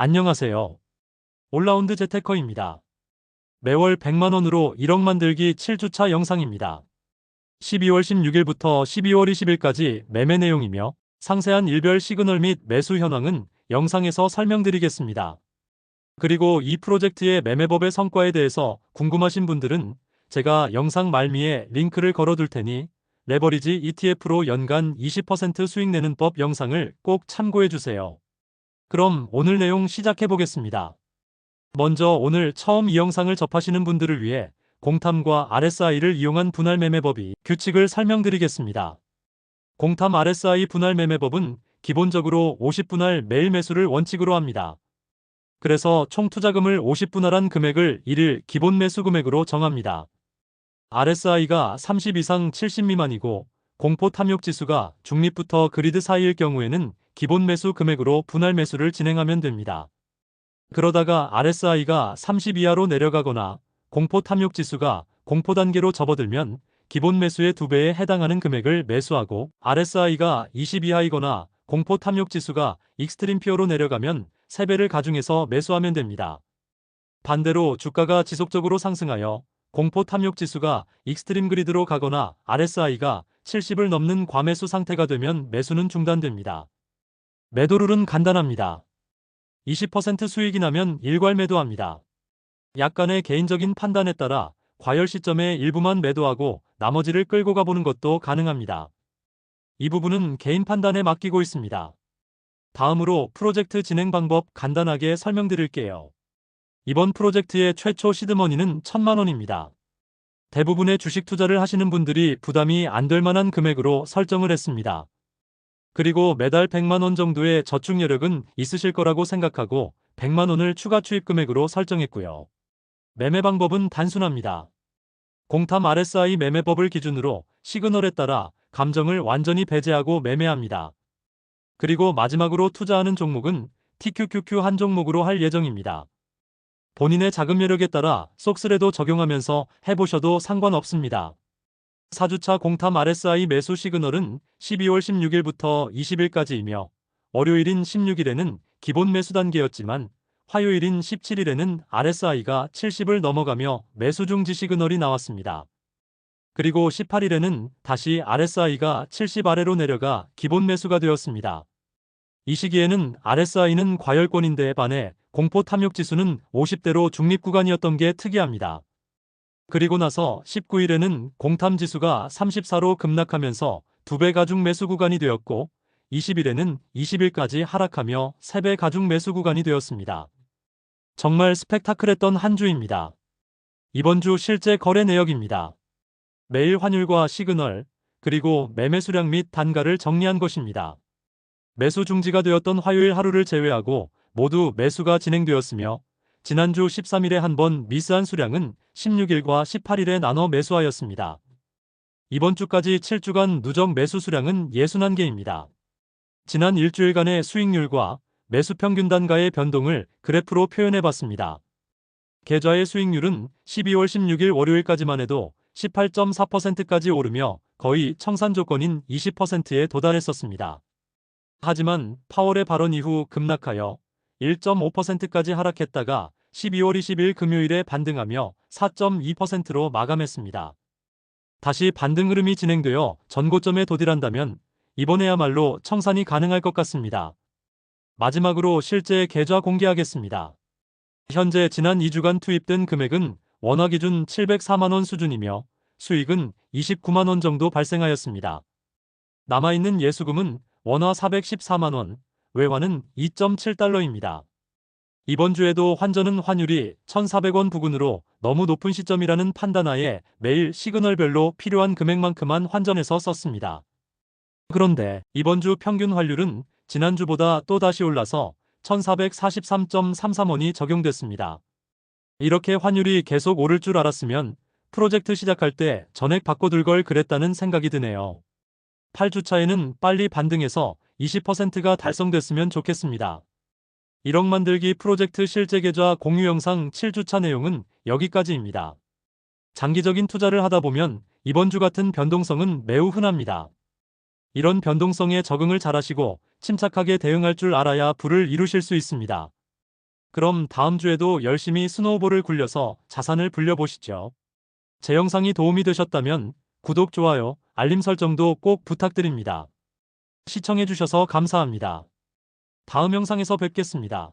안녕하세요. 올라운드 재테커입니다. 매월 100만원으로 1억 만들기 7주차 영상입니다. 12월 16일부터 12월 20일까지 매매 내용이며 상세한 일별 시그널 및 매수 현황은 영상에서 설명드리겠습니다. 그리고 이 프로젝트의 매매법의 성과에 대해서 궁금하신 분들은 제가 영상 말미에 링크를 걸어둘 테니 레버리지 ETF로 연간 20% 수익 내는 법 영상을 꼭 참고해 주세요. 그럼 오늘 내용 시작해 보겠습니다. 먼저 오늘 처음 이 영상을 접하시는 분들을 위해 공탐과 RSI를 이용한 분할 매매법이 규칙을 설명드리겠습니다. 공탐 RSI 분할 매매법은 기본적으로 50분할 매일 매수를 원칙으로 합니다. 그래서 총 투자금을 50분할한 금액을 1일 기본 매수 금액으로 정합니다. RSI가 30 이상 70 미만이고 공포 탐욕 지수가 중립부터 그리드 사이일 경우에는 기본 매수 금액으로 분할 매수를 진행하면 됩니다. 그러다가 RSI가 30 이하로 내려가거나 공포 탐욕 지수가 공포 단계로 접어들면 기본 매수의 2배에 해당하는 금액을 매수하고 RSI가 20 이하이거나 공포 탐욕 지수가 익스트림 피어로 내려가면 3배를 가중해서 매수하면 됩니다. 반대로 주가가 지속적으로 상승하여 공포 탐욕 지수가 익스트림 그리드로 가거나 RSI가 70을 넘는 과매수 상태가 되면 매수는 중단됩니다. 매도룰은 간단합니다. 20% 수익이 나면 일괄 매도합니다. 약간의 개인적인 판단에 따라 과열 시점에 일부만 매도하고 나머지를 끌고 가보는 것도 가능합니다. 이 부분은 개인 판단에 맡기고 있습니다. 다음으로 프로젝트 진행 방법 간단하게 설명드릴게요. 이번 프로젝트의 최초 시드머니는 1000만 원입니다. 대부분의 주식 투자를 하시는 분들이 부담이 안 될 만한 금액으로 설정을 했습니다. 그리고 매달 100만 원 정도의 저축 여력은 있으실 거라고 생각하고 100만 원을 추가 추입 금액으로 설정했고요. 매매 방법은 단순합니다. 공탐 RSI 매매법을 기준으로 시그널에 따라 감정을 완전히 배제하고 매매합니다. 그리고 마지막으로 투자하는 종목은 TQQQ 한 종목으로 할 예정입니다. 본인의 자금 여력에 따라 속스레도 적용하면서 해보셔도 상관없습니다. 4주차 공탐 RSI 매수 시그널은 12월 16일부터 20일까지이며 월요일인 16일에는 기본 매수 단계였지만 화요일인 17일에는 RSI가 70을 넘어가며 매수 중지 시그널이 나왔습니다. 그리고 18일에는 다시 RSI가 70 아래로 내려가 기본 매수가 되었습니다. 이 시기에는 RSI는 과열권인데 반해 공포 탐욕 지수는 50대로 중립 구간이었던 게 특이합니다. 그리고 나서 19일에는 공탐 지수가 34로 급락하면서 2배 가중 매수 구간이 되었고 20일에는 20일까지 하락하며 3배 가중 매수 구간이 되었습니다. 정말 스펙타클했던 한 주입니다. 이번 주 실제 거래 내역입니다. 매일 환율과 시그널, 그리고 매매 수량 및 단가를 정리한 것입니다. 매수 중지가 되었던 화요일 하루를 제외하고 모두 매수가 진행되었으며 지난주 13일에 한 번 미스한 수량은 16일과 18일에 나눠 매수하였습니다. 이번 주까지 7주간 누적 매수 수량은 61개입니다. 지난 일주일간의 수익률과 매수 평균 단가의 변동을 그래프로 표현해 봤습니다. 계좌의 수익률은 12월 16일 월요일까지만 해도 18.4%까지 오르며 거의 청산 조건인 20%에 도달했었습니다. 하지만 파월의 발언 이후 급락하여 1.5%까지 하락했다가 12월 20일 금요일에 반등하며 4.2%로 마감했습니다. 다시 반등 흐름이 진행되어 전고점에 도달한다면 이번에야말로 청산이 가능할 것 같습니다. 마지막으로 실제 계좌 공개하겠습니다. 현재 지난 2주간 투입된 금액은 원화 기준 704만원 수준이며 수익은 29만원 정도 발생하였습니다. 남아있는 예수금은 원화 414만원, 외화는 2.7달러입니다. 이번 주에도 환전은 환율이 1,400원 부근으로 너무 높은 시점이라는 판단하에 매일 시그널별로 필요한 금액만큼만 환전해서 썼습니다. 그런데 이번 주 평균 환율은 지난주보다 또 다시 올라서 1443.33원이 적용됐습니다. 이렇게 환율이 계속 오를 줄 알았으면 프로젝트 시작할 때 전액 바꿔둘 걸 그랬다는 생각이 드네요. 8주차에는 빨리 반등해서 20%가 달성됐으면 좋겠습니다. 1억 만들기 프로젝트 실제 계좌 공유 영상 7주차 내용은 여기까지입니다. 장기적인 투자를 하다 보면 이번 주 같은 변동성은 매우 흔합니다. 이런 변동성에 적응을 잘하시고 침착하게 대응할 줄 알아야 부를 이루실 수 있습니다. 그럼 다음 주에도 열심히 스노우볼을 굴려서 자산을 불려보시죠. 제 영상이 도움이 되셨다면 구독, 좋아요, 알림 설정도 꼭 부탁드립니다. 시청해주셔서 감사합니다. 다음 영상에서 뵙겠습니다.